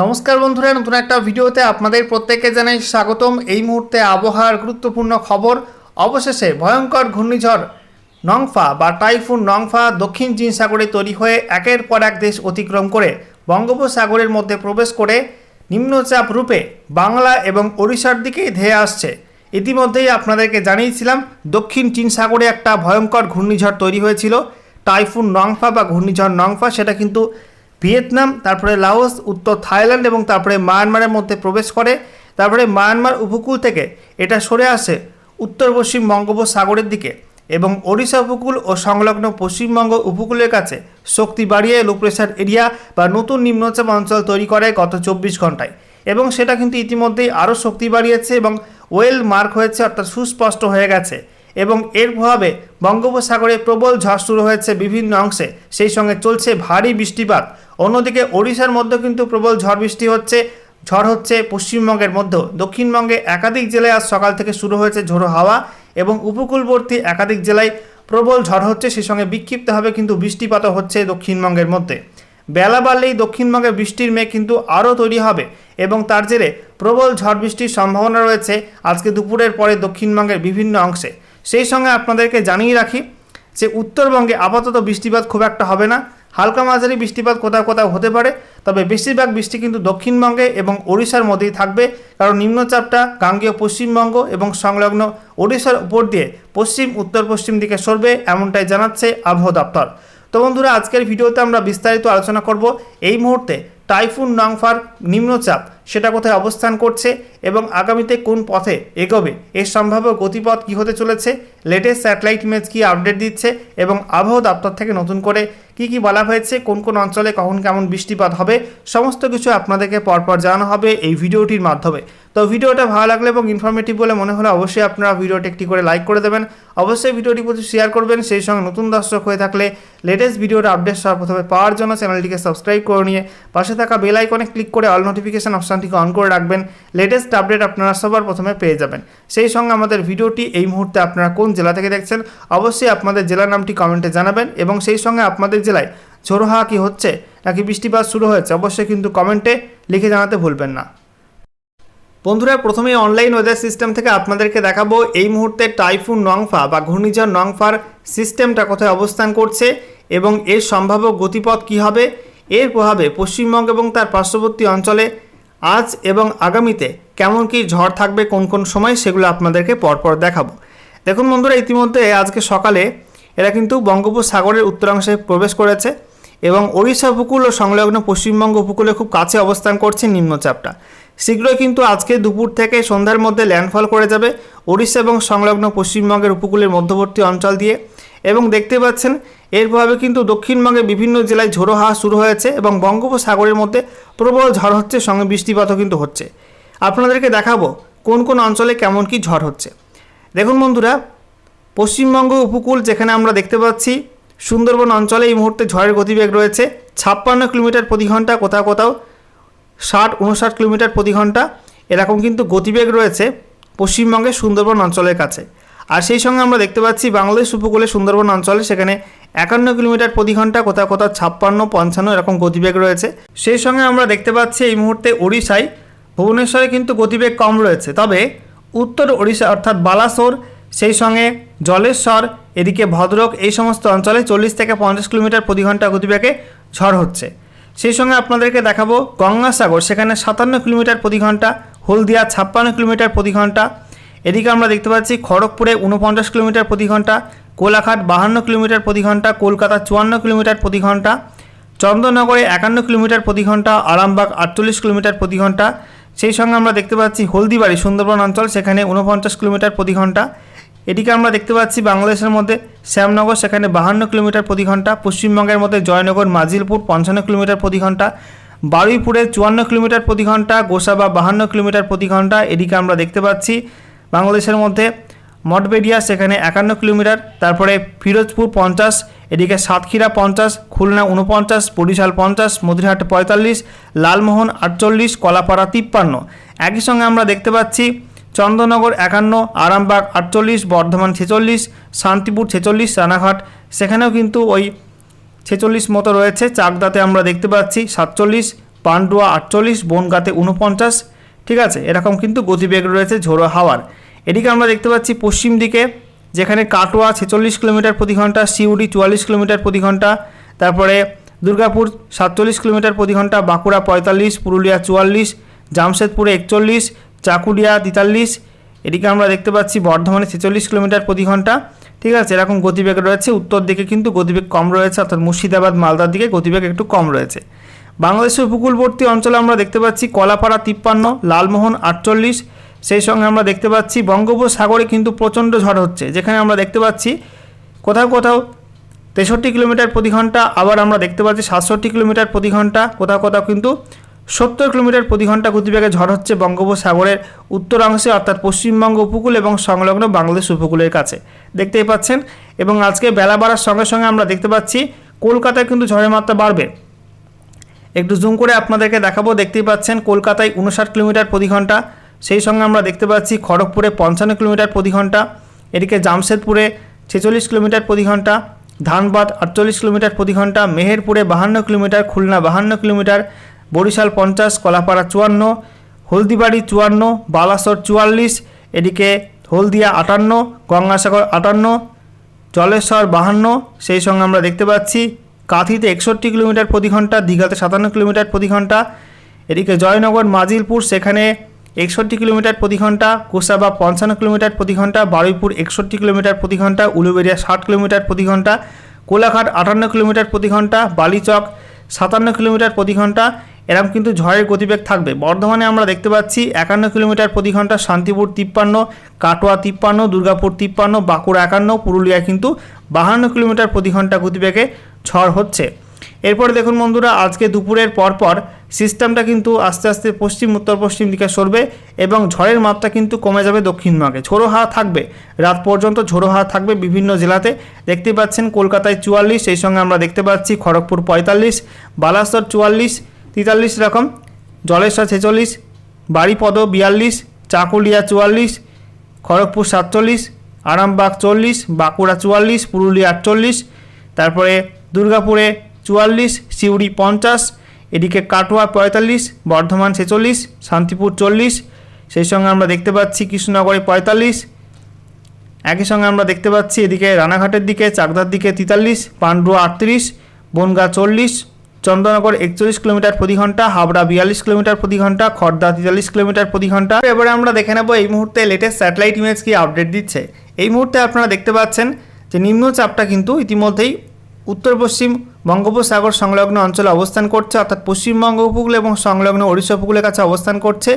নমস্কার বন্ধুরা, নতুন একটা ভিডিওতে আপনাদের প্রত্যেককে জানাই স্বাগতম। এই মুহূর্তে আবহাওয়ার গুরুত্বপূর্ণ খবর, অবশেষে ভয়ঙ্কর ঘূর্ণিঝড় নংফা বা টাইফুন নংফা দক্ষিণ চীন সাগরে তৈরি হয়ে একের পর এক দেশ অতিক্রম করে বঙ্গোপসাগরের মধ্যে প্রবেশ করে নিম্নচাপ রূপে বাংলা এবং ওড়িশার দিকেই ধেয়ে আসছে। ইতিমধ্যেই আপনাদেরকে জানিয়েছিলাম, দক্ষিণ চীন সাগরে একটা ভয়ঙ্কর ঘূর্ণিঝড় তৈরি হয়েছিল। টাইফুন নংফা বা ঘূর্ণিঝড় নংফা, সেটা কিন্তু ভিয়েতনাম, তারপরে লাওস, উত্তর থাইল্যান্ড এবং তারপরে মায়ানমারের মধ্যে প্রবেশ করে। তারপরে মায়ানমার উপকূল থেকে এটা সরে আসে উত্তর পশ্চিম বঙ্গোপসাগরের দিকে এবং ওড়িশা উপকূল ও সংলগ্ন পশ্চিমবঙ্গ উপকূলের কাছে শক্তি বাড়িয়ে লো প্রেশার এরিয়া বা নতুন নিম্নচাপ অঞ্চল তৈরি করে গত চব্বিশ ঘন্টায় এবং সেটা কিন্তু ইতিমধ্যেই আরও শক্তি বাড়িয়েছে এবং ওয়েল মার্ক হয়েছে অর্থাৎ সুস্পষ্ট হয়ে গেছে। এবং এর প্রভাবে বঙ্গোপসাগরে প্রবল ঝড় শুরু হয়েছে বিভিন্ন অংশে। সেই সঙ্গে চলছে ভারী বৃষ্টিপাত। অন্যদিকে ওড়িশার মধ্যে কিন্তু প্রবল ঝড় বৃষ্টি হচ্ছে। ঝড় হচ্ছে পশ্চিমবঙ্গের মধ্যেও। দক্ষিণবঙ্গে একাধিক জেলায় আজ সকাল থেকে শুরু হয়েছে ঝোড়ো হাওয়া এবং উপকূলবর্তী একাধিক জেলায় প্রবল ঝড় হচ্ছে। সেই সঙ্গে বিক্ষিপ্তভাবে কিন্তু বৃষ্টিপাতও হচ্ছে দক্ষিণবঙ্গের মধ্যে। বেলা বাড়লেই দক্ষিণবঙ্গে বৃষ্টির মেঘ কিন্তু আরও তৈরি হবে এবং তার জেরে প্রবল ঝড় বৃষ্টির সম্ভাবনা রয়েছে আজকে দুপুরের পরে দক্ষিণবঙ্গের বিভিন্ন অংশে। সেই সঙ্গে আপনাদেরকে জানিয়ে রাখি যে উত্তরবঙ্গে আপাতত বৃষ্টিপাত খুব একটা হবে না। হালকা মাঝারি বৃষ্টিপাত কোথাও কোথাও হতে পারে, তবে বেশিরভাগ বৃষ্টি কিন্তু দক্ষিণবঙ্গে এবং ওড়িশার মধ্যেই থাকবে। কারণ নিম্নচাপটা গাঙ্গেয় পশ্চিমবঙ্গ এবং সংলগ্ন ওড়িশার উপর দিয়ে পশ্চিম, উত্তর, পশ্চিম দিকে সরবে এমনটাই জানাচ্ছে আবহাওয়া দপ্তর। তো বন্ধুরা, আজকের ভিডিওতে আমরা বিস্তারিত আলোচনা করব। এই মুহূর্তে টাইফুন নংফার নিম্নচাপ সেটা কোথায় অবস্থান করছে এবং আগামীতে কোন পথে এগোবে? এর সম্ভাব্য গতিপথ কী হতে চলেছে? লেটেস্ট স্যাটেলাইট ইমেজ কী আপডেট দিচ্ছে? এবং আবহাওয়া দপ্তর থেকে নতুন করে কি কি বলা হয়েছে, কোন কোন অঞ্চলে কখন কেমন বৃষ্টিপাত হবে, সমস্ত কিছু আপনাদেরকে পরপর জানানো হবে এই ভিডিওটির মাধ্যমে। তো ভিডিওটা ভালো লাগলে এবং ইনফরমেটিভ বলে মনে হলে অবশ্যই আপনারা ভিডিওটি একটি করে লাইক করে দেবেন। অবশ্যই ভিডিওটি প্রতি শেয়ার করবেন, সেই সঙ্গে নতুন দর্শক হয়ে থাকলে লেটেস্ট ভিডিওর আপডেট সর্বপ্রথমে পাওয়ার জন্য চ্যানেলটিকে সাবস্ক্রাইব করে নিয়ে পাশে থাকা বেল আইকনে ক্লিক করে অল নোটিফিকেশন অপশানটিকে অন করে রাখবেন লেটেস্ট আপডেট আপনারা সবার প্রথমে পেয়ে যাবেন। সেই সঙ্গে আমাদের ভিডিওটি এই মুহূর্তে আপনারা কোন জেলা থেকে দেখছেন, অবশ্যই আপনাদের জেলার নামটি কমেন্টে জানাবেন এবং সেই সঙ্গে আপনাদের জেলায় ঝোড়ো হাওয়া কি হচ্ছে নাকি বৃষ্টিপাত শুরু হয়েছে? অবশ্যই কিন্তু কমেন্টে লিখে জানাতে ভুলবেন না। বন্ধুরা প্রথমে অনলাইন ওয়েদার সিস্টেম থেকে আপনাদেরকে দেখাবো এই মুহূর্তে টাইফুন নংফা বা ঘূর্ণিঝড় নংফার সিস্টেমটা কোথায় অবস্থান করছে এবং এর সম্ভাব্য গতিপথ কী হবে, এর প্রভাবে পশ্চিমবঙ্গ এবং তার পার্শ্ববর্তী অঞ্চলে আজ এবং আগামীতে কেমন কী ঝড় থাকবে, কোন কোন সময় সেগুলো আপনাদেরকে পরপর দেখাবো। দেখুন বন্ধুরা, ইতিমধ্যে আজকে সকালে এরা কিন্তু বঙ্গোপসাগরের উত্তরাংশে প্রবেশ করেছে এবং ওড়িশা উপকূল ও সংলগ্ন পশ্চিমবঙ্গ উপকূলে খুব কাছে অবস্থান করছে নিম্নচাপটা। শীঘ্রই কিন্তু আজকে দুপুর থেকে সন্ধ্যার মধ্যে ল্যান্ডফল করে যাবে ওড়িশা এবং সংলগ্ন পশ্চিমবঙ্গের উপকূলের মধ্যবর্তী অঞ্চল দিয়ে এবং দেখতে পাচ্ছেন এর প্রভাবে কিন্তু দক্ষিণবঙ্গের বিভিন্ন জেলায় ঝোড়ো হাওয়া শুরু হয়েছে এবং বঙ্গোপসাগরের মধ্যে প্রবল ঝড় হচ্ছে, সঙ্গে বৃষ্টিপাতও কিন্তু হচ্ছে। আপনাদেরকে দেখাবো কোন কোন অঞ্চলে কেমন কি ঝড় হচ্ছে। দেখুন বন্ধুরা পশ্চিমবঙ্গ উপকূল যেখানে আমরা দেখতে পাচ্ছি, সুন্দরবন অঞ্চলে এই মুহূর্তে ঝড়ের গতিবেগ রয়েছে। ছাপ্পান্ন কিলোমিটার প্রতি ঘণ্টা কোথাও কোথাও, ষাট উনষাট কিলোমিটার প্রতি ঘণ্টা এরকম কিন্তু গতিবেগ রয়েছে পশ্চিমবঙ্গের সুন্দরবন অঞ্চলের কাছে। আর সেই সঙ্গে আমরা দেখতে পাচ্ছি বাংলাদেশ উপকূলে সুন্দরবন অঞ্চলে সেখানে একান্ন কিলোমিটার প্রতি ঘণ্টা কোথাও কোথাও ছাপ্পান্ন, পঞ্চান্ন এরকম গতিবেগ রয়েছে। সেই সঙ্গে আমরা দেখতে পাচ্ছি এই মুহূর্তে ওড়িশায়, ভুবনেশ্বরে কিন্তু গতিবেগ কম রয়েছে। তবে উত্তর ওড়িশা অর্থাৎ বালাসোর, সেই সঙ্গে জলেশ্বর, এদিকে ভদ্রক, এই সমস্ত অঞ্চলে চল্লিশ থেকে পঞ্চাশ কিলোমিটার প্রতি ঘণ্টা গতিবেগে ঝড় হচ্ছে। সেই সঙ্গে আপনাদেরকে দেখাবো গঙ্গাসাগর, সেখানে সাতান্ন কিলোমিটার প্রতি ঘণ্টা হলদিয়া ছাপ্পান্ন কিলোমিটার প্রতি ঘণ্টা এদিকে আমরা দেখতে পাচ্ছি খড়গপুরে উনপঞ্চাশ কিলোমিটার প্রতি ঘণ্টা কোলাঘাট বাহান্ন কিলোমিটার প্রতি ঘণ্টা কলকাতা চুয়ান্ন কিলোমিটার প্রতি ঘণ্টা চন্দননগরে একান্ন কিলোমিটার প্রতি ঘণ্টা আরামবাগ আটচল্লিশ কিলোমিটার প্রতি ঘণ্টা সেই সঙ্গে আমরা দেখতে পাচ্ছি হলদিবাড়ি সুন্দরবন অঞ্চল, সেখানে উনপঞ্চাশ কিলোমিটার প্রতি ঘণ্টা এদিকে আমরা দেখতে পাচ্ছি বাংলাদেশের মধ্যে শ্যামনগর, সেখানে বাহান্ন কিলোমিটার প্রতি ঘণ্টা, পশ্চিমবঙ্গের মধ্যে জয়নগর, মাজিলপুর পঞ্চান্ন কিলোমিটার প্রতি ঘণ্টা, বারুইপুরে চুয়ান্ন কিলোমিটার প্রতি ঘণ্টা, গোসাবা বাহান্ন কিলোমিটার প্রতি ঘণ্টা এদিকে আমরা দেখতে পাচ্ছি বাংলাদেশের মধ্যে মঠবেডিয়া, সেখানে একান্ন কিলোমিটার, তারপরে ফিরোজপুর পঞ্চাশ, এদিকে সাতক্ষীরা পঞ্চাশ, খুলনা উনপঞ্চাশ বরিশাল পঞ্চাশ মধুরহাট পঁয়তাল্লিশ, লালমোহন আটচল্লিশ, কলাপাড়া তিপ্পান্ন। একই সঙ্গে আমরা দেখতে পাচ্ছি চন্দ্রনগর একান্ন, আরামবাগ আটচল্লিশ, বর্ধমান ছেচল্লিশ, শান্তিপুর ছেচল্লিশ, রানাঘাট। সেখানেও কিন্তু ওই ছেচল্লিশ মতো রয়েছে। চাকদাতে আমরা দেখতে পাচ্ছি সাতচল্লিশ, পান্ডুয়া আটচল্লিশ, বনগাতে উনপঞ্চাশ ঠিক আছে, এরকম কিন্তু গতিবেগ রয়েছে ঝোড়ো হাওয়ার। এদিকে আমরা দেখতে পাচ্ছি পশ্চিম দিকে, যেখানে কাটোয়া ছেচল্লিশ কিলোমিটার প্রতি ঘণ্টা, সিউড়ি চুয়াল্লিশ কিলোমিটার প্রতি ঘণ্টা, তারপরে দুর্গাপুর সাতচল্লিশ কিলোমিটার প্রতি ঘণ্টা, বাঁকুড়া পঁয়তাল্লিশ, পুরুলিয়া চুয়াল্লিশ, জামশেদপুরে একচল্লিশ চাকুলিয়া তেতাল্লিশ, এদিকে আমরা দেখতে পাচ্ছি বর্ধমানে ছেচল্লিশ কিলোমিটার প্রতি ঘণ্টা। ঠিক আছে, এরকম গতিবেগ রয়েছে। উত্তর দিকে কিন্তু গতিবেগ কম রয়েছে, অর্থাৎ মুর্শিদাবাদ, মালদার দিকে গতিবেগ একটু কম রয়েছে। বাংলাদেশের উপকূলবর্তী অঞ্চলে আমরা দেখতে পাচ্ছি কলাপাড়া তিপ্পান্ন, লালমোহন আটচল্লিশ। সেই সঙ্গে আমরা দেখতে পাচ্ছি বঙ্গোপসাগরে কিন্তু প্রচণ্ড ঝড় হচ্ছে, যেখানে আমরা দেখতে পাচ্ছি কোথাও কোথাও তেষট্টি কিলোমিটার প্রতি ঘণ্টা, আবার আমরা দেখতে পাচ্ছি সাতষট্টি কিলোমিটার প্রতি ঘণ্টা, কোথাও কোথাও কিন্তু সত্তর কিলোমিটার প্রতি ঘণ্টা গতিবেগে ঝড় হচ্ছে বঙ্গোপসাগরের উত্তরাংশে, অর্থাৎ পশ্চিমবঙ্গ উপকূল এবং সংলগ্ন বাংলাদেশ উপকূলের কাছে। দেখতেই পাচ্ছেন? এবং আজকে বেলা বাড়ার সঙ্গে সঙ্গে আমরা দেখতে পাচ্ছি, কলকাতায় কিন্তু ঝড়ের মাত্রা বাড়বে। একটু জুম করে আপনাদেরকে দেখাবো, দেখতেই পাচ্ছেন কলকাতায় উনষাট কিলোমিটার প্রতি ঘণ্টা, সেই সঙ্গে আমরা দেখতে পাচ্ছি খড়গপুরে পঞ্চান্ন কিলোমিটার প্রতি ঘণ্টা, এদিকে জামশেদপুরে ছেচল্লিশ কিলোমিটার প্রতি ঘণ্টা, ধানবাদ আটচল্লিশ কিলোমিটার প্রতি ঘণ্টা, মেহেরপুরে বাহান্ন কিলোমিটার, খুলনা বাহান্ন কিলোমিটার বরিশাল পঞ্চাশ, কলাপাড়া চুয়ান্ন, হলদিবাড়ি চুয়ান্ন, বালাসর চুয়াল্লিশ, এদিকে হলদিয়া আটান্ন, গঙ্গাসাগর আটান্ন জলেশ্বর বাহান্ন, সেই সঙ্গে আমরা দেখতে পাচ্ছি কাঁথিতে একষট্টি কিলোমিটার প্রতি ঘণ্টা, দীঘাতে সাতান্ন কিলোমিটার প্রতি ঘণ্টা, এদিকে জয়নগর, মাজিলপুর, সেখানে একষট্টি কিলোমিটার প্রতি ঘণ্টা, কোসাবা পঞ্চান্ন কিলোমিটার প্রতি ঘণ্টা, বারুইপুর একষট্টি কিলোমিটার প্রতি ঘণ্টা, উলুবেড়িয়া ষাট কিলোমিটার প্রতি ঘণ্টা, কোলাঘাট আটান্ন কিলোমিটার প্রতি ঘণ্টা, বালিচক সাতান্ন কিলোমিটার প্রতি ঘণ্টা এরকম কিন্তু ঝড়ের গতিবেগ থাকবে। বর্ধমানে আমরা দেখতে পাচ্ছি একান্ন কিলোমিটার প্রতি ঘণ্টা শান্তিপুর তিপ্পান্ন, কাটোয়া তিপ্পান্ন, দুর্গাপুর তিপ্পান্ন, বাঁকুড়া একান্ন পুরুলিয়া কিন্তু বাহান্ন কিলোমিটার প্রতি ঘণ্টা গতিবেগে ঝড় হচ্ছে। এরপরে দেখুন বন্ধুরা, আজকে দুপুরের পরপর সিস্টেমটা কিন্তু আস্তে আস্তে পশ্চিম, উত্তর পশ্চিম দিকে সরবে এবং ঝড়ের মাত্রা কিন্তু কমে যাবে দক্ষিণবঙ্গে ঝোড়ো হাওয়া থাকবে। রাত পর্যন্ত ঝোড়ো হাওয়া থাকবে বিভিন্ন জেলাতে। দেখতে পাচ্ছেন কলকাতায় চুয়াল্লিশ, সেই সঙ্গে আমরা দেখতে পাচ্ছি খড়গপুর পঁয়তাল্লিশ, বালাসর চুয়াল্লিশ তেতাল্লিশ রকম, জলেশ্বর ছেচল্লিশ বাড়িপদ বিয়াল্লিশ, চাকুলিয়া চুয়াল্লিশ, খড়গপুর সাতচল্লিশ, আরামবাগ চল্লিশ, বাঁকুড়া চুয়াল্লিশ, পুরুলিয়া আটচল্লিশ, তারপরে দুর্গাপুরে চুয়াল্লিশ, সিউড়ি পঞ্চাশ, এদিকে কাটোয়া পঁয়তাল্লিশ, বর্ধমান ছেচল্লিশ, শান্তিপুর চল্লিশ, সেই সঙ্গে আমরা দেখতে পাচ্ছি কৃষ্ণনগরে পঁয়তাল্লিশ, একই সঙ্গে আমরা দেখতে পাচ্ছি এদিকে রানাঘাটের দিকে, চাকদার দিকে তেতাল্লিশ, পান্ডুয়া আটত্রিশ, বনগা চল্লিশ চন্দ্রনগর একচল্লিশ কিলোমিটার প্রতি ঘণ্টা, হাবড়া বিয়াল্লিশ কিলোমিটার প্রতি ঘণ্টা খড়দা তেতাল্লিশ কিলোমিটার প্রতি ঘণ্টা। এবারে আমরা দেখে নেব এই মুহূর্তে লেটেস্ট স্যাটেলাইট ইমেজ কি আপডেট দিচ্ছে। এই মুহূর্তে আপনারা দেখতে পাচ্ছেন যে নিম্নচাপটা কিন্তু ইতিমধ্যেই উত্তর পশ্চিম বঙ্গোপসাগর সংলগ্ন অঞ্চলে অবস্থান করছে, অর্থাৎ পশ্চিমবঙ্গ উপকূল এবং সংলগ্ন ওড়িশা উপকূলের কাছে অবস্থান করছে।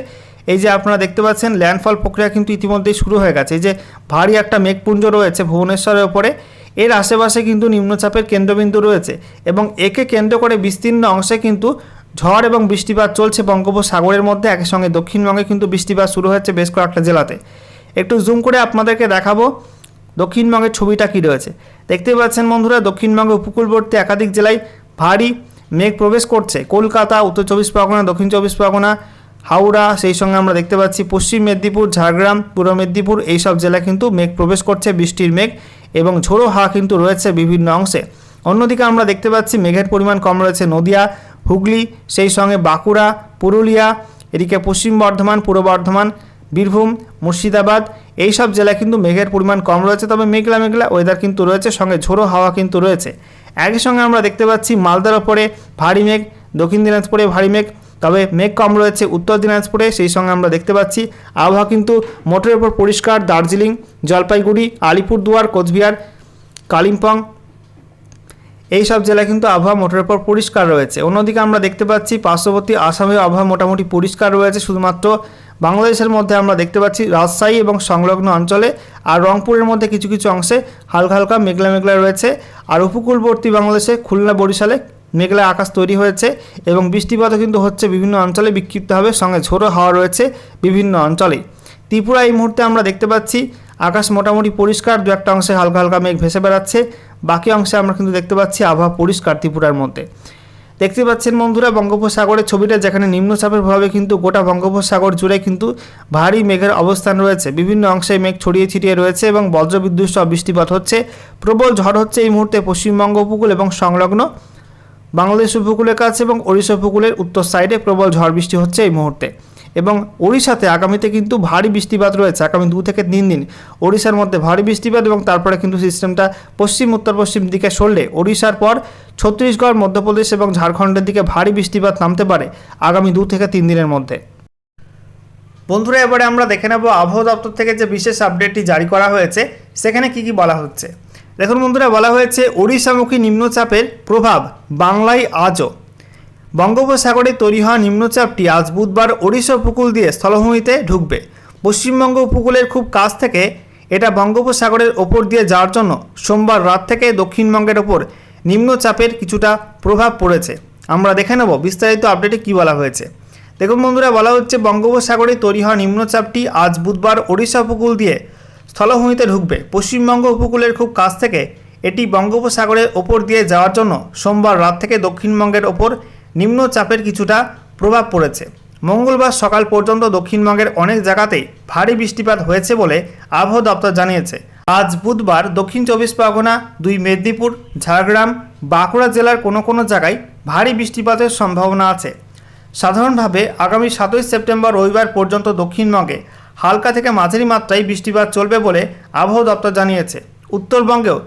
এই যে আপনারা দেখতে পাচ্ছেন ল্যান্ডফল প্রক্রিয়া কিন্তু ইতিমধ্যেই শুরু হয়ে গেছে। এই যে ভারী একটা মেঘপুঞ্জ রয়েছে ভুবনেশ্বরের ওপরে। এর আশেপাশে কিন্তু নিম্নচাপের কেন্দ্রবিন্দু রয়েছে এবং একে কেন্দ্র করে বিস্তীর্ণ অংশে কিন্তু ঝড় এবং বৃষ্টিপাত চলছে বঙ্গোপসাগরের মধ্যে। একই সঙ্গে দক্ষিণবঙ্গে কিন্তু বৃষ্টিপাত শুরু হয়েছে বেশ কয়েকটা জেলাতে। একটু জুম করে আপনাদেরকে দেখাবো দক্ষিণবঙ্গের ছবিটা কী রয়েছে। দেখতেই পাচ্ছেন বন্ধুরা, দক্ষিণবঙ্গের উপকূলবর্তী একাধিক জেলায় ভারী মেঘ প্রবেশ করছে। কলকাতা, উত্তর চব্বিশ পরগনা, দক্ষিণ চব্বিশ পরগনা, হাওড়া, সেই সঙ্গে আমরা দেখতে পাচ্ছি পশ্চিম মেদিনীপুর, ঝাড়গ্রাম, পূর্ব মেদিনীপুর, এইসব জেলায় কিন্তু মেঘ প্রবেশ করছে, বৃষ্টির মেঘ। এবং ঝোড়ো হাওয়া কিন্তু রয়েছে বিভিন্ন অংশে। অন্যদিকে আমরা দেখতে পাচ্ছি মেঘের পরিমাণ কম রয়েছে নদিয়া, হুগলি, সেই সঙ্গে বাঁকুড়া, পুরুলিয়া, এদিকে পশ্চিম বর্ধমান, পূর্ব বর্ধমান, বীরভূম, মুর্শিদাবাদ এই সব জেলায় কিন্তু মেঘের পরিমাণ কম রয়েছে, তবে মেঘলা মেঘলা ওয়েদার কিন্তু রয়েছে, সঙ্গে ঝোড়ো হাওয়া কিন্তু রয়েছে। একই সঙ্গে আমরা দেখতে পাচ্ছি মালদার ওপরে ভারী মেঘ, দক্ষিণ দিনাজপুরে ভারী মেঘ তবে মেঘ কম রয়েছে উত্তর দিনাজপুরে, সেই সঙ্গে আমরা দেখতে পাচ্ছি আবহাওয়া কিন্তু মোটের ওপর পরিষ্কার। দার্জিলিং, জলপাইগুড়ি, আলিপুরদুয়ার, কোচবিহার, কালিম্পং এই সব জেলায় কিন্তু আবহাওয়া মোটের উপর পরিষ্কার রয়েছে। অন্যদিকে আমরা দেখতে পাচ্ছি পার্শ্ববর্তী আসামে আবহাওয়া মোটামুটি পরিষ্কার রয়েছে, শুধুমাত্র বাংলাদেশের মধ্যে আমরা দেখতে পাচ্ছি রাজশাহী এবং সংলগ্ন অঞ্চলে আর রংপুরের মধ্যে কিছু কিছু অংশে হালকা হালকা, মেঘলা মেঘলা রয়েছে। আর উপকূলবর্তী বাংলাদেশে খুলনা, বরিশালে মেঘলা আকাশ তৈরি হয়েছে এবং বৃষ্টিপাতও কিন্তু হচ্ছে বিভিন্ন অঞ্চলে বিক্ষিপ্তভাবে, সঙ্গে ঝোড়ো হাওয়া রয়েছে বিভিন্ন অঞ্চলে। ত্রিপুরা এই মুহূর্তে আমরা দেখতে পাচ্ছি, আকাশ মোটামুটি পরিষ্কার, দু একটা অংশে হালকা হালকা মেঘ ভেসে বেড়াচ্ছে। বাকি অংশে আমরা কিন্তু দেখতে পাচ্ছি আবহাওয়া পরিষ্কার ত্রিপুরার মধ্যে। দেখতে পাচ্ছেন বন্ধুরা, বঙ্গোপসাগরের ছবিটা যেখানে নিম্নচাপের প্রভাবে কিন্তু গোটা বঙ্গোপসাগর জুড়ে কিন্তু ভারী মেঘের অবস্থান রয়েছে। বিভিন্ন অংশে মেঘ ছড়িয়ে ছিটিয়ে রয়েছে এবং বজ্রবিদ্যুৎ বৃষ্টিপাত হচ্ছে। প্রবল ঝড় হচ্ছে এই মুহূর্তে পশ্চিমবঙ্গ উপকূল এবং সংলগ্ন বাংলাদেশ উপকূলের কাছে এবং ওড়িশা উপকূলের উত্তর সাইডে প্রবল ঝড় বৃষ্টি হচ্ছে এই মুহূর্তে। এবং ওড়িশাতে আগামীতে কিন্তু ভারী বৃষ্টিপাত রয়েছে আগামী দু থেকে তিন দিন। ওড়িশার মধ্যে ভারী বৃষ্টিপাত এবং তারপরে কিন্তু সিস্টেমটা পশ্চিম, উত্তর, পশ্চিম দিকে সরলে ওড়িশার পর ছত্তিশগড়, মধ্যপ্রদেশ এবং ঝাড়খণ্ডের দিকে ভারী বৃষ্টিপাত নামতে পারে আগামী দু থেকে তিন দিনের মধ্যে। বন্ধুরা, এবারে আমরা দেখে নেব আবহাওয়া দপ্তর থেকে যে বিশেষ আপডেটটি জারি করা হয়েছে, সেখানে কি কি বলা হচ্ছে। দেখুন বন্ধুরা, বলা হয়েছে ওড়িশামুখী নিম্নচাপের প্রভাব বাংলায় আজও। বঙ্গোপসাগরে তৈরি হওয়া নিম্নচাপটি আজ বুধবার ওড়িশা উপকূল দিয়ে স্থলভূমিতে ঢুকবে। পশ্চিমবঙ্গ উপকূলের খুব কাছ থেকে এটা বঙ্গোপসাগরের ওপর দিয়ে যাওয়ার জন্য সোমবার রাত থেকে দক্ষিণবঙ্গের ওপর নিম্নচাপের কিছুটা প্রভাব পড়েছে। আমরা দেখে নেব বিস্তারিত আপডেটে কী বলা হয়েছে। দেখুন বন্ধুরা, বলা হচ্ছে বঙ্গোপসাগরে তৈরি হওয়া নিম্নচাপটি আজ বুধবার ওড়িশা উপকূল দিয়ে স্থলভূমিতে ঢুকবে। পশ্চিমবঙ্গ উপকূলের খুব কাছ থেকে এটি বঙ্গোপসাগরের ওপর দিয়ে যাওয়ার জন্য সোমবার রাত থেকে দক্ষিণবঙ্গের ওপর নিম্নচাপের কিছুটা প্রভাব পড়েছে। মঙ্গলবার সকাল পর্যন্ত দক্ষিণবঙ্গের অনেক জায়গাতেই ভারী বৃষ্টিপাত হয়েছে বলে আবহাওয়া দপ্তর জানিয়েছে। আজ বুধবার দক্ষিণ চব্বিশ পরগনা, দুই মেদিনীপুর, ঝাড়গ্রাম, বাঁকুড়া জেলার কোনো কোনো জায়গায় ভারী বৃষ্টিপাতের সম্ভাবনা আছে। সাধারণভাবে আগামী সাতই সেপ্টেম্বর রবিবার পর্যন্ত দক্ষিণবঙ্গে হালকা থেকে মাঝারি মাত্রায় বৃষ্টিপাত চলবে বলে আবহাওয়া দপ্তর জানিয়েছে। উত্তরবঙ্গেও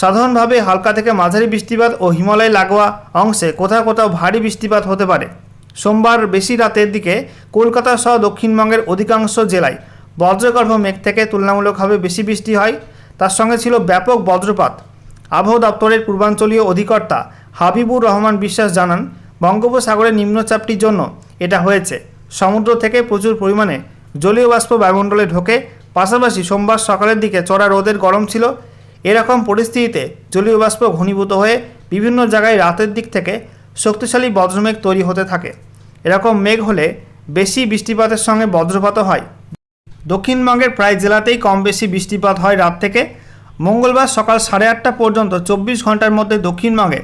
সাধারণভাবে হালকা থেকে মাঝারি বৃষ্টিপাত ও হিমালয় লাগোয়া অংশে কোথাও কোথাও ভারী বৃষ্টিপাত হতে পারে। সোমবার বেশি রাতের দিকে কলকাতা সহ দক্ষিণবঙ্গের অধিকাংশ জেলায় বজ্রগর্ভ মেঘ থেকে তুলনামূলকভাবে বেশি বৃষ্টি হয়। তার সঙ্গে ছিল ব্যাপক বজ্রপাত। আবহাওয়া দপ্তরের পূর্বাঞ্চলীয় অধিকর্তা হাবিবুর রহমান বিশ্বাস জানান বঙ্গোপসাগরের নিম্নচাপটির জন্য এটা হয়েছে। সমুদ্র থেকে প্রচুর পরিমাণে জলীয় বাষ্প বায়ুমণ্ডলে ঢোকে। পাশাপাশি সোমবার সকালের দিকে চড়া রোদের গরম ছিল। এরকম পরিস্থিতিতে জলীয় বাষ্প ঘনীভূত হয়ে বিভিন্ন জায়গায় রাতের দিক থেকে শক্তিশালী বজ্রমেঘ তৈরি হতে থাকে। এরকম মেঘ হলে বেশি বৃষ্টিপাতের সঙ্গে বজ্রপাতও হয়। দক্ষিণবঙ্গের প্রায় জেলাতেই কম বেশি বৃষ্টিপাত হয় রাত থেকে। মঙ্গলবার সকাল সাড়ে আটটা পর্যন্ত চব্বিশ ঘণ্টার মধ্যে দক্ষিণবঙ্গে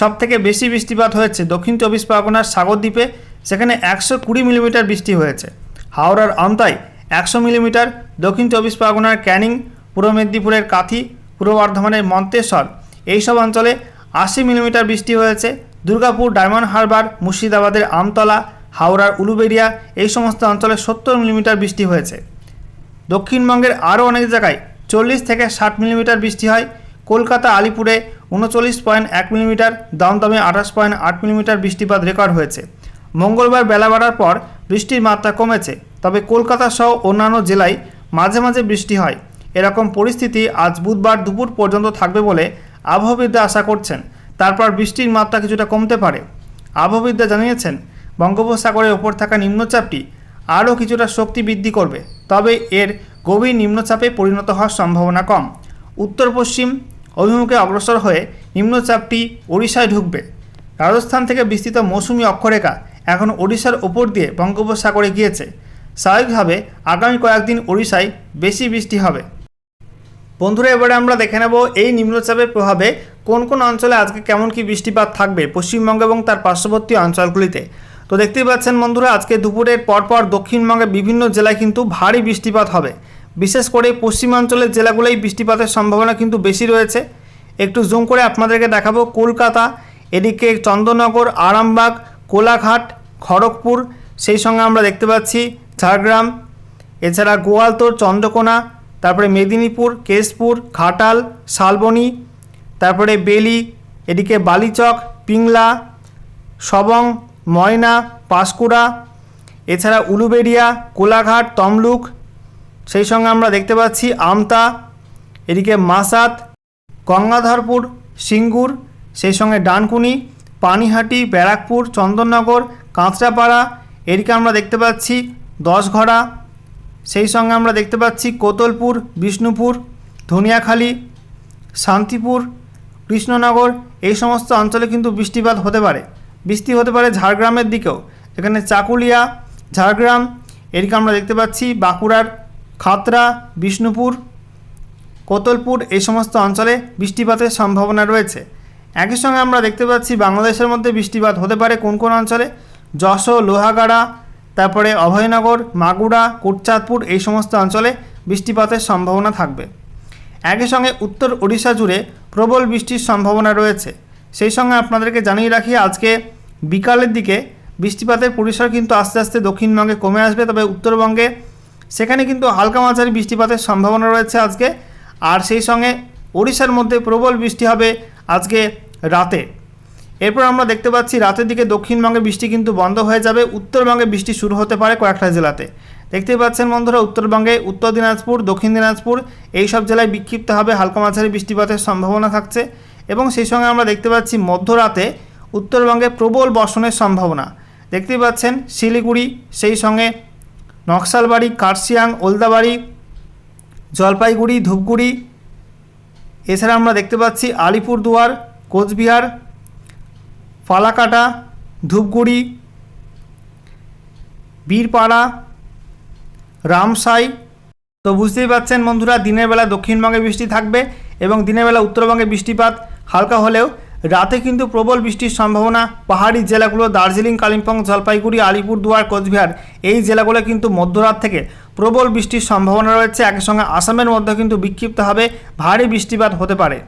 সবথেকে বেশি বৃষ্টিপাত হয়েছে দক্ষিণ চব্বিশ পরগনার সাগরদ্বীপে, সেখানে একশো কুড়ি মিলিমিটার বৃষ্টি হয়েছে। হাওড়ার আমতায় একশো মিলিমিটার, দক্ষিণ চব্বিশ পরগনার ক্যানিং, পূর্ব মেদিনীপুরের কাথি, পূর্ব বর্ধমানের মন্তেশ্বর। এইসব অঞ্চলে আশি মিলিমিটার বৃষ্টি হয়েছে। দুর্গাপুর, ডায়মন্ড হারবার, মুর্শিদাবাদের আমতলা, হাওড়ার উলুবেড়িয়া, এই সমস্ত অঞ্চলে সত্তর মিলিমিটার বৃষ্টি হয়েছে। দক্ষিণবঙ্গের আরও অনেক জায়গায় চল্লিশ থেকে ষাট মিলিমিটার বৃষ্টি হয়। কলকাতা, আলিপুরে উনচল্লিশ পয়েন্ট এক মিলিমিটার, দমদমে আঠাশ পয়েন্ট আট মিলিমিটার বৃষ্টিপাত রেকর্ড হয়েছে। মঙ্গলবার বেলা বাড়ার পর বৃষ্টির মাত্রা কমেছে। তবে কলকাতা সহ অন্যান্য জেলায় মাঝে মাঝে বৃষ্টি হয়। এরকম পরিস্থিতি আজ বুধবার দুপুর পর্যন্ত থাকবে বলে আবহাওয়াবিদরা আশা করছেন। তারপর বৃষ্টির মাত্রা কিছুটা কমতে পারে। আবহাওয়াবিদরা জানিয়েছেন, বঙ্গোপসাগরের ওপর থাকা নিম্নচাপটি আরও কিছুটা শক্তি বৃদ্ধি করবে। তবে এর গভীর নিম্নচাপে পরিণত হওয়ার সম্ভাবনা কম। উত্তর পশ্চিম অভিমুখে অগ্রসর হয়ে নিম্নচাপটি ওড়িশায় ঢুকবে। রাজস্থান থেকে বিস্তৃত মৌসুমি অক্ষরেখা এখন ওড়িশার ওপর দিয়ে বঙ্গোপসাগরে গিয়েছে। স্বাভাবিকভাবে আগামী কয়েকদিন ওড়িশায় বেশি বৃষ্টি হবে। বন্ধুরা, এবারে আমরা দেখে নেব এই নিম্নচাপের প্রভাবে কোন কোন অঞ্চলে আজকে কেমন কি বৃষ্টিপাত থাকবে পশ্চিমবঙ্গ এবং তার পার্শ্ববর্তী অঞ্চলগুলিতে। তো দেখতেই পাচ্ছেন বন্ধুরা, আজকে দুপুরের পরপর দক্ষিণবঙ্গের বিভিন্ন জেলায় কিন্তু ভারী বৃষ্টিপাত হবে। বিশেষ করে পশ্চিমাঞ্চলের জেলাগুলোই বৃষ্টিপাতের সম্ভাবনা কিন্তু বেশি রয়েছে। একটু জুম করে আপনাদেরকে দেখাবো কলকাতা, এদিকে চন্দননগর আরামবাগ, কোলাঘাট খড়গপুর, সেই সঙ্গে আমরা দেখতে পাচ্ছি ঝাড়গ্রাম, এছাড়া গোয়ালতোর চন্দ্রকোনা, তারপরে মেদিনীপুর, কেশপুর, ঘাটাল, শালবনী, তারপরে বেলি, এদিকে বালিচক, পিংলা, সবং, ময়না, পাঁশকুড়া, এছাড়া উলুবেড়িয়া, কোলাঘাট, তমলুক, সেই সঙ্গে আমরা দেখতে পাচ্ছি আমতা, এদিকে মাসাত গঙ্গাধরপুর, সিঙ্গুর, সেই সঙ্গে ডানকুনি, পানিহাটি, ব্যারাকপুর, চন্দননগর কাঁচরাপাড়া, এদিকে আমরা দেখতে পাচ্ছি দশঘড়া, সেই সঙ্গে আমরা দেখতে পাচ্ছি কোতলপুর, বিষ্ণুপুর, ধনিয়াখালী, শান্তিপুর, কৃষ্ণনগর, এই সমস্ত অঞ্চলে কিন্তু বৃষ্টিপাত হতে পারে। বৃষ্টি হতে পারে ঝাড়গ্রামের দিকেও। এখানে চাকুলিয়া, ঝাড়গ্রাম, এদিকে আমরা দেখতে পাচ্ছি বাঁকুড়ার খাতরা বিষ্ণুপুর, কোতলপুর, এই সমস্ত অঞ্চলে বৃষ্টিপাতের সম্ভাবনা রয়েছে। একই সঙ্গে আমরা দেখতে পাচ্ছি বাংলাদেশের মধ্যে বৃষ্টিপাত হতে পারে কোন কোন অঞ্চলে? যশোর লোহাগাড়া, তারপরে অভয়নগর, মাগুরা, কোটচাঁদপুর এই সমস্ত অঞ্চলে বৃষ্টিপাতের সম্ভাবনা থাকবে। একই সঙ্গে উত্তর ওড়িশা জুড়ে প্রবল বৃষ্টির সম্ভাবনা রয়েছে। সেই সঙ্গে আপনাদেরকে জানিয়ে রাখি, আজকে বিকালের দিকে বৃষ্টিপাতের পরিসর কিন্তু আস্তে আস্তে দক্ষিণবঙ্গে কমে আসবে। তবে উত্তরবঙ্গে সেখানে কিন্তু হালকা মাঝারি বৃষ্টিপাতের সম্ভাবনা রয়েছে আজকে। আর সেই সঙ্গে ওড়িশার মধ্যে প্রবল বৃষ্টি হবে আজকে রাতে। এরপর আমরা দেখতে পাচ্ছি রাতের দিকে দক্ষিণবঙ্গে বৃষ্টি কিন্তু বন্ধ হয়ে যাবে, উত্তরবঙ্গে বৃষ্টি শুরু হতে পারে কয়েকটা জেলাতে। দেখতেই পাচ্ছেন বন্ধুরা, উত্তরবঙ্গে, উত্তর দিনাজপুর, দক্ষিণ দিনাজপুর, এই সব জেলায় বিক্ষিপ্ত হবে হালকা মাঝারি বৃষ্টিপাতের সম্ভাবনা থাকছে এবং সেই সঙ্গে আমরা দেখতে পাচ্ছি মধ্যরাতে উত্তরবঙ্গে প্রবল বর্ষণের সম্ভাবনা। দেখতেই পাচ্ছেন শিলিগুড়ি, সেই সঙ্গে নকশালবাড়ি, কার্শিয়াং, ওলদাবাড়ি, জলপাইগুড়ি, ধূপগুড়ি, এছাড়া আমরা দেখতে পাচ্ছি আলিপুরদুয়ার, কোচবিহার ফালাকাটা, ধূপগুড়ি, বীরপাড়া, রামসাই। তো বুঝতেই পারছেন বন্ধুরা, দিনের বেলা দক্ষিণবঙ্গে বৃষ্টি থাকবে এবং দিনের বেলা উত্তরবঙ্গে বৃষ্টিপাত হালকা হলেও রাতে কিন্তু প্রবল বৃষ্টির সম্ভাবনা পাহাড়ি জেলাগুলো দার্জিলিং, কালিম্পং, জলপাইগুড়ি, আলিপুরদুয়ার, কোচবিহার এই জেলাগুলো কিন্তু মধ্যরাত থেকে প্রবল বৃষ্টির সম্ভাবনা রয়েছে। একই সঙ্গে আসামের মধ্যে কিন্তু বিক্ষিপ্ত হবে ভারী বৃষ্টিপাত হতে পারে।